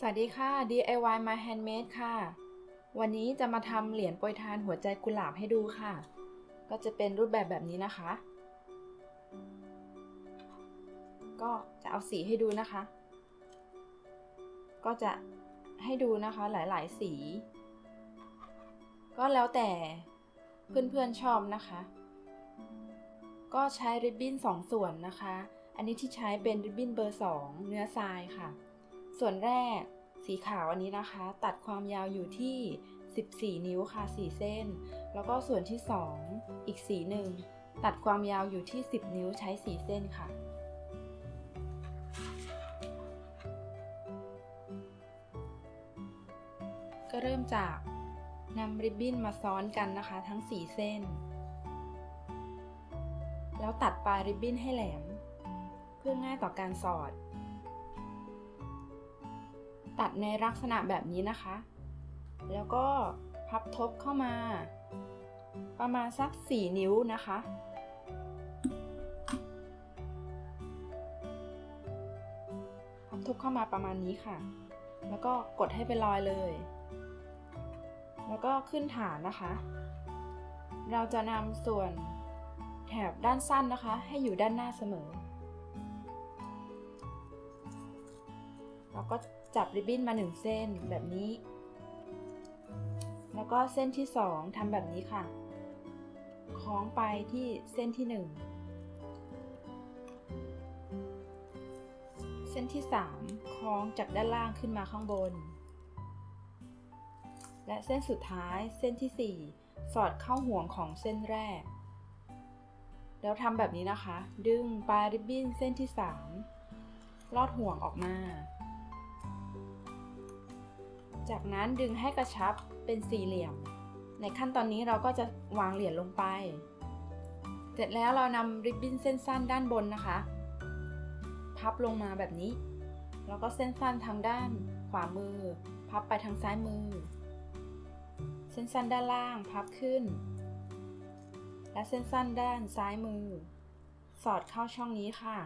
สวัสดีค่ะ DIY My Handmade ค่ะ วันนี้จะมาทำเหรียญโปรยทานหัวใจกุหลาบให้ดูค่ะ ก็จะเป็นรูปแบบแบบนี้นะคะ ก็จะเอาสีให้ดูนะคะ ก็จะให้ดูนะคะหลายๆ สี ก็แล้วแต่เพื่อนๆชอบนะคะ ก็ใช้ริบบิ้น2 ส่วนนะคะ อันนี้ที่ใช้เป็นริบบิ้นเบอร์ 2 เนื้อทรายค่ะ ส่วนแรกสีขาวอันนี้นะคะ ตัดความยาวอยู่ที่ 14 นิ้วค่ะ 4 เส้น แล้วก็ส่วนที่ 2 อีกสีหนึ่งตัดความยาวอยู่ที่ 10 นิ้วใช้ 4 เส้นค่ะ ก็เริ่มจากนำริบบิ้นมาซ้อนกันนะคะ ทั้ง 4 เส้น แล้วตัดปลายริบบิ้นให้แหลม เพื่อง่ายต่อการสอด ตัดในลักษณะแบบนี้นะคะ แล้วก็พับทบเข้ามา ประมาณสัก 4 นิ้วนะคะ พับทบเข้ามาประมาณนี้ค่ะ แล้วก็กดให้เป็นรอยเลย แล้วก็ขึ้นฐานนะคะ เราจะนำส่วนแถบด้านสั้นนะคะ ให้อยู่ด้านหน้าเสมอ เราก็ จับริบบิ้นมาหนึ่งเส้นแบบนี้ แล้วก็เส้นที่สองทำแบบนี้ค่ะ คล้องไปที่เส้นที่หนึ่งเส้นที่สามคล้องจากด้านล่างขึ้นมาข้างบน และเส้นสุดท้ายเส้นที่สี่สอดเข้าห่วงของเส้นแรกแล้วทำแบบนี้นะคะ ดึงปลายริบบิ้นเส้นที่สามลอดห่วงออกมา จากนั้นดึงให้กระชับเป็นสี่เหลี่ยม ในขั้นตอนนี้เราก็จะวางเหรียญลงไป เสร็จแล้วเรานำริบบิ้นเส้นสั้นด้านบนนะคะ พับลงมาแบบนี้ แล้วก็เส้นสั้นทางด้านขวามือ พับไปทางซ้ายมือ เส้นสั้นด้านล่างพับขึ้น และเส้นสั้นด้านซ้ายมือ สอดเข้าช่องนี้ค่ะ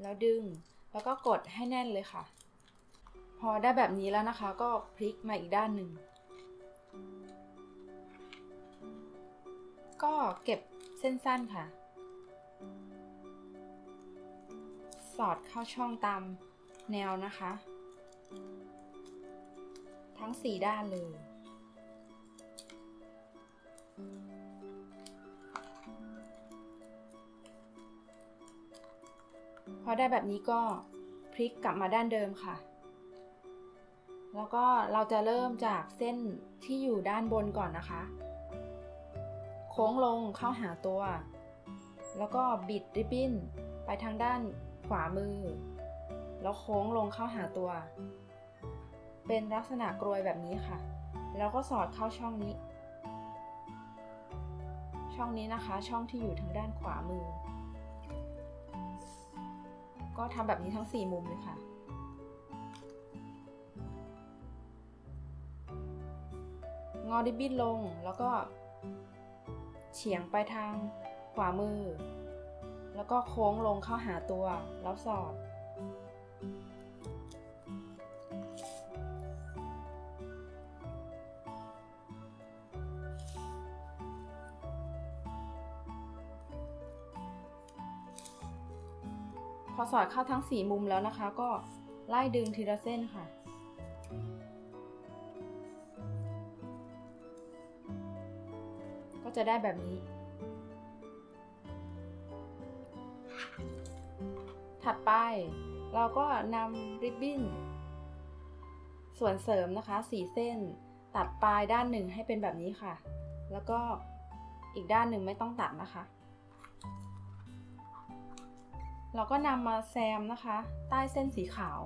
แล้วดึงแล้วก็กดให้แน่นเลยค่ะ พอได้แบบนี้แล้วนะคะ ก็พลิกมาอีกด้านหนึ่ง ก็เก็บเส้นสั้นค่ะ สอดเข้าช่องตามแนวนะคะ ทั้ง 4 ด้านเลย พอได้แบบนี้ก็พลิกกลับมาด้านเดิมค่ะ แล้วก็เราจะเริ่มจากเส้นที่อยู่ด้านบนก่อนนะคะ โค้งลงเข้าหาตัว แล้วก็บิดริบบิ้นไปทางด้านขวามือ แล้วโค้งลงเข้าหาตัว เป็นลักษณะกรวยแบบนี้ค่ะ แล้วก็สอดเข้าช่องนี้ ช่องนี้นะคะ ช่องที่อยู่ทางด้านขวามือ ก็ทำแบบนี้ทั้ง 4 มุมเลยค่ะ งอริบบิ้นลงแล้วก็ เฉียงไปทางขวามือ แล้วก็โค้งลงเข้าหาตัว แล้วสอด พอสอดเข้าทั้ง 4 มุมแล้วนะคะ ก็ไล่ดึงทีละเส้นค่ะ ก็จะได้แบบนี้ ถัดไปเราก็นำริบบิ้น ส่วนเสริมนะคะ4เส้น ตัดปลายด้านหนึ่งให้เป็นแบบนี้ค่ะ แล้วก็อีกด้านหนึ่งไม่ต้องตัดนะคะ เราก็นำมาแซมนะคะ ใต้เส้นสีขาว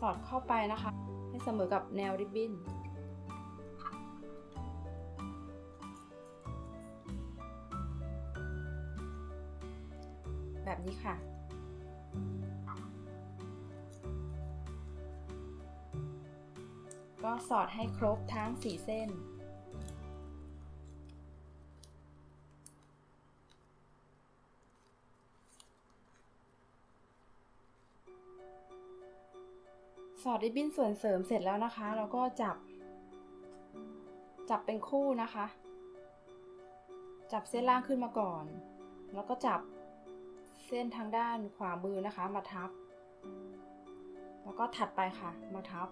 สอดเข้าไปนะคะ ให้เสมอกับแนวริบบิ้น แบบนี้ค่ะ ก็สอดให้ครบทั้งสี่เส้น สอดริบบิ้นส่วนเสริมเสร็จแล้วนะคะแล้วก็จับ จับเป็นคู่นะคะ จับเส้นล่างขึ้นมาก่อน แล้วก็จับ เส้นทางด้านขวามือนะคะมาทับ แล้วก็ถัดไปค่ะ มาทับ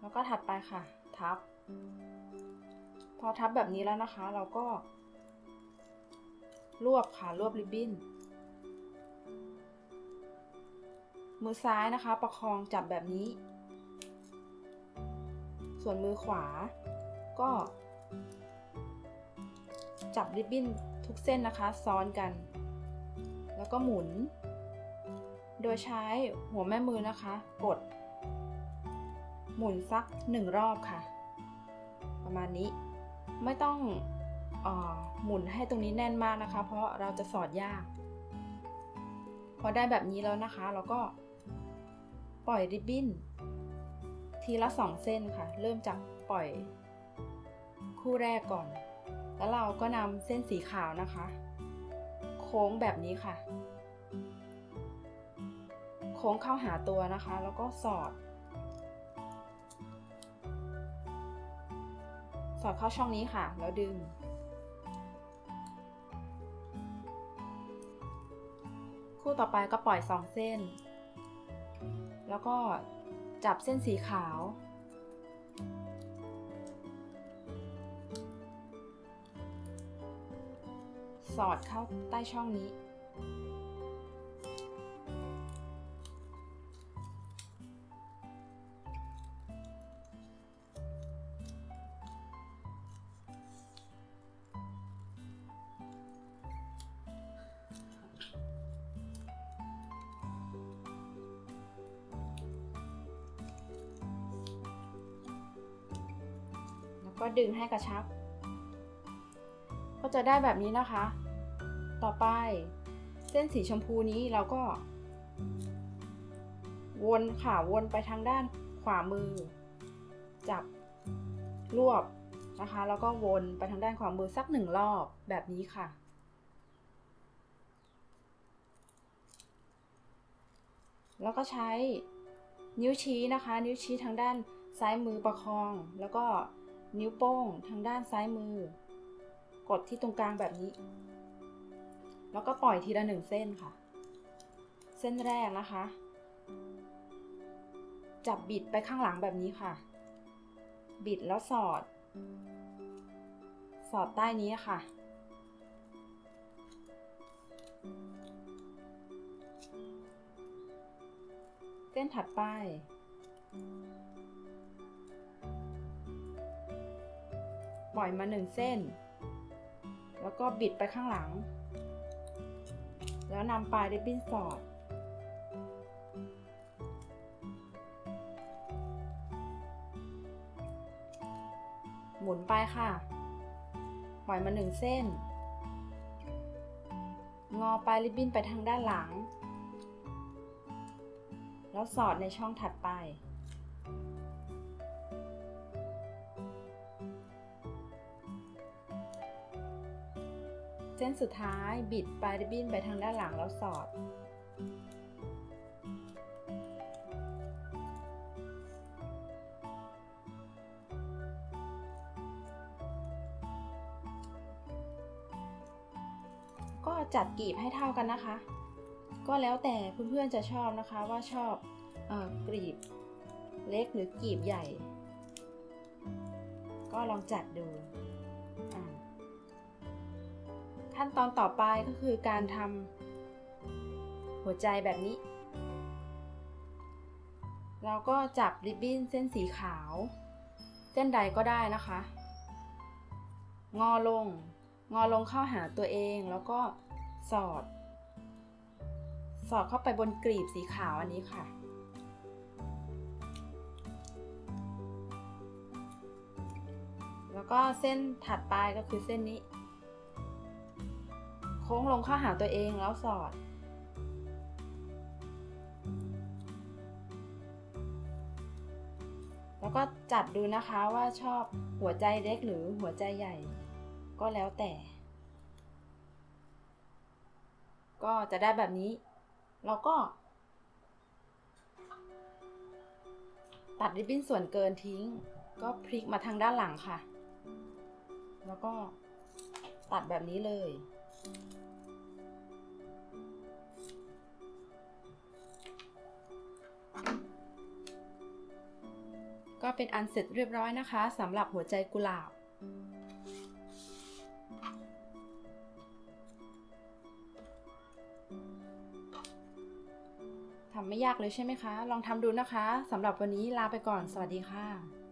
แล้วก็ถัดไปค่ะ ทับ พอทับแบบนี้แล้วนะคะ เราก็ รวบค่ะรวบริบบิ้น มือซ้ายนะคะ ประคองจับแบบนี้ ส่วนมือขวา ก็ จับริบบิ้นทุกเส้นนะคะ ซ้อนกัน แล้วก็หมุน โดยใช้หัวแม่มือนะคะ กด หมุนสักหนึ่งรอบค่ะ ประมาณนี้ไม่ต้องออหมุนให้ตรงนี้แน่นมากนะคะ เพราะเราจะสอดยาก พอได้แบบนี้แล้วนะคะ เราก็ปล่อยริบบิ้น ทีละสองเส้นค่ะ เริ่มจากปล่อยคู่แรกก่อน แล้วเราก็นำเส้นสีขาวนะคะ ค้งแบบนี้ค่ะ โค้งเข้าหาตัวนะคะ แล้วก็สอด สอดเข้าช่องนี้ค่ะ แล้วดึง คู่ต่อไปก็ปล่อยสองเส้น แล้วก็จับเส้นสีขาว สอดเข้าใต้ช่องนี้ แล้วก็ดึงให้กระชับก็จะได้แบบนี้นะคะ ต่อไป เส้นสีชมพูนี้เราก็ วนค่ะวนไปทางด้านขวามือ จับรวบนะคะ แล้วก็วนไปทางด้านขวามือสักหนึ่งรอบแบบนี้ค่ะ แล้วก็ใช้นิ้วชี้นะคะ นิ้วชี้ทางด้านซ้ายมือประคอง แล้วก็นิ้วโป้งทางด้านซ้ายมือ กดที่ตรงกลางแบบนี้ แล้วก็ปล่อยทีละหนึ่งเส้นค่ะ เส้นแรกนะคะ จับบิดไปข้างหลังแบบนี้ค่ะ บิดแล้วสอด สอดใต้นี้ค่ะ เส้นถัดไปปล่อยมาหนึ่งเส้น แล้วก็บิดไปข้างหลัง แล้วนำปลายริบบิ้นสอด หมุนไปค่ะ ปล่อยมาหนึ่งเส้น งอปลายริบบิ้นไปทางด้านหลัง แล้วสอดในช่องถัดไป เส้นสุดท้ายบิดปลายริบบิ้นไปทางด้านหลังแล้วสอด ก็จัดกลีบให้เท่ากันนะคะ ก็แล้วแต่เพื่อนๆจะชอบนะคะว่าชอบออกลีบเล็กหรือกลีบใหญ่ ก็ลองจัดดู ขั้นตอนต่อไปก็คือการทำหัวใจแบบนี้ เราก็จับริบบิ้นเส้นสีขาว เส้นใดก็ได้นะคะ งอลง งอลงเข้าหาตัวเองแล้วก็สอด สอดเข้าไปบนกลีบสีขาวอันนี้ค่ะแล้วก็เส้นถัดไปก็คือเส้นนี้ โค้งลงเข้าหาตัวเองแล้วสอด แล้วก็จัดดูนะคะว่าชอบหัวใจเล็กหรือหัวใจใหญ่ ก็แล้วแต่ ก็จะได้แบบนี้ เราก็ ตัดริบบิ้นส่วนเกินทิ้ง ก็พลิกมาทางด้านหลังค่ะ แล้วก็ตัดแบบนี้เลย ก็เป็นอันเสร็จเรียบร้อยนะคะสำหรับหัวใจกุหลาบ ทำไม่ยากเลยใช่ไหมคะ ลองทำดูนะคะสำหรับวันนี้ลาไปก่อน สวัสดีค่ะ